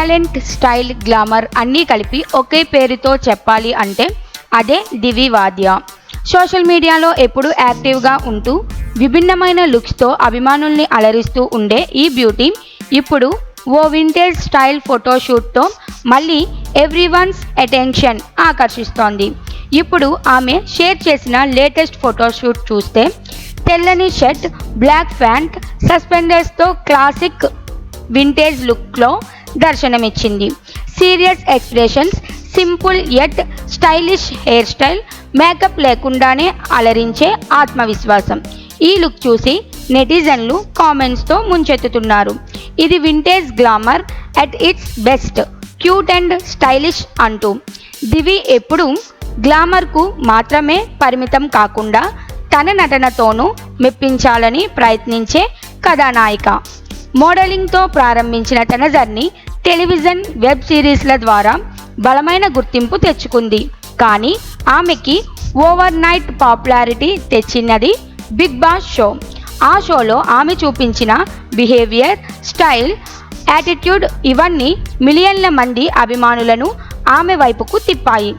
Talent style glamour అన్నీ కలిపి ఒకే పేరుతో చెప్పాలి అంటే అదే దివి వాద్య. సోషల్ మీడియాలో ఎప్పుడూ యాక్టివ్గా ఉంటూ విభిన్నమైన లుక్స్తో అభిమానుల్ని అలరిస్తూ ఉండే ఈ బ్యూటీ ఇప్పుడు ఓ వింటేజ్ స్టైల్ ఫోటోషూట్తో మళ్ళీ ఎవ్రీవన్స్ అటెన్షన్ ఆకర్షిస్తోంది. ఇప్పుడు ఆమె షేర్ చేసిన లేటెస్ట్ ఫోటోషూట్ చూస్తే తెల్లని షర్ట్ బ్లాక్ ప్యాంట్ సస్పెండర్స్తో క్లాసిక్ వింటేజ్ లుక్లో దర్శనమిచ్చింది. Serious expressions simple yet stylish hair style makeup లేకుండానే అలరించే ఆత్మవిశ్వాసం. ఈ లుక్ చూసి నెటిజన్లు కామెంట్స్తో ముంచెత్తుతున్నారు. ఇది vintage glamour at its best cute and stylish అంటూ. దివి ఎప్పుడు గ్లామర్కు మాత్రమే పరిమితం కాకుండా తన నటనతోనూ మెప్పించాలని ప్రయత్నించే కథానాయిక. మోడలింగ్తో ప్రారంభించిన తన జర్నీ టెలివిజన్ వెబ్ సిరీస్ల ద్వారా బలమైన గుర్తింపు తెచ్చుకుంది. కానీ ఆమెకి ఓవర్ నైట్ పాపులారిటీ తెచ్చినది బిగ్ బాస్ షో. ఆ షోలో ఆమె చూపించిన బిహేవియర్ స్టైల్ యాటిట్యూడ్ ఇవన్నీ మిలియన్ల మంది అభిమానులను ఆమె వైపుకు తిప్పాయి.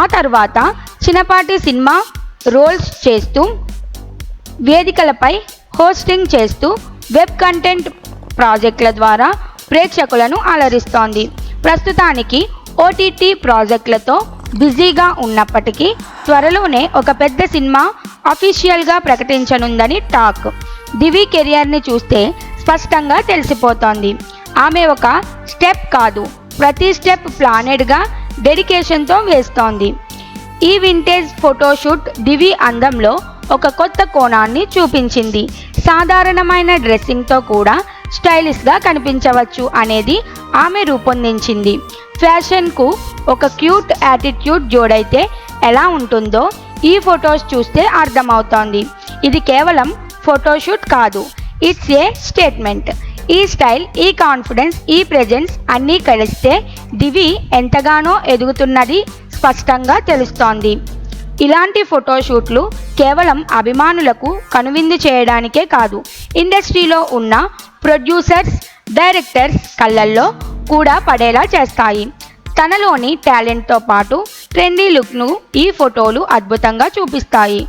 ఆ తర్వాత చిన్నపాటి సినిమా రోల్స్ చేస్తూ వేదికలపై హోస్టింగ్ చేస్తూ వెబ్ కంటెంట్ ప్రాజెక్టుల ద్వారా ప్రేక్షకులను అలరిస్తోంది. ప్రస్తుతానికి ఓటీటీ ప్రాజెక్టులతో బిజీగా ఉన్నప్పటికీ త్వరలోనే ఒక పెద్ద సినిమా అఫీషియల్గా ప్రకటించనుందని టాక్. దివి కెరియర్ని చూస్తే స్పష్టంగా తెలిసిపోతోంది. ఆమె ఒక స్టెప్ కాదు ప్రతి స్టెప్ ప్లానెడ్గా డెడికేషన్తో వేస్తోంది. ఈ వింటేజ్ ఫోటోషూట్ దివి అందంలో ఒక కొత్త కోణాన్ని చూపించింది. సాధారణమైన డ్రెస్సింగ్తో కూడా స్టైలిష్గా కనిపించవచ్చు అనేది ఆమె రూపొందించింది. ఫ్యాషన్కు ఒక క్యూట్ యాటిట్యూడ్ జోడైతే ఎలా ఉంటుందో ఈ ఫొటోస్ చూస్తే అర్థమవుతోంది. ఇది కేవలం ఫోటోషూట్ కాదు ఇట్స్ ఏ స్టేట్మెంట్. ఈ స్టైల్ ఈ కాన్ఫిడెన్స్ ఈ ప్రెజెన్స్ అన్నీ కలిస్తే దివి ఎంతగానో ఎదుగుతున్నది స్పష్టంగా తెలుస్తోంది. ఇలాంటి ఫోటోషూట్లు కేవలం అభిమానులకు కనువిందు చేయడానికే కాదు ఇండస్ట్రీలో ఉన్న ప్రొడ్యూసర్స్ డైరెక్టర్స్ కళ్ళల్లో కూడా పడేలా చేస్తాయి. తనలోని టాలెంట్తో పాటు ట్రెండీ లుక్ను ఈ ఫోటోలు అద్భుతంగా చూపిస్తాయి.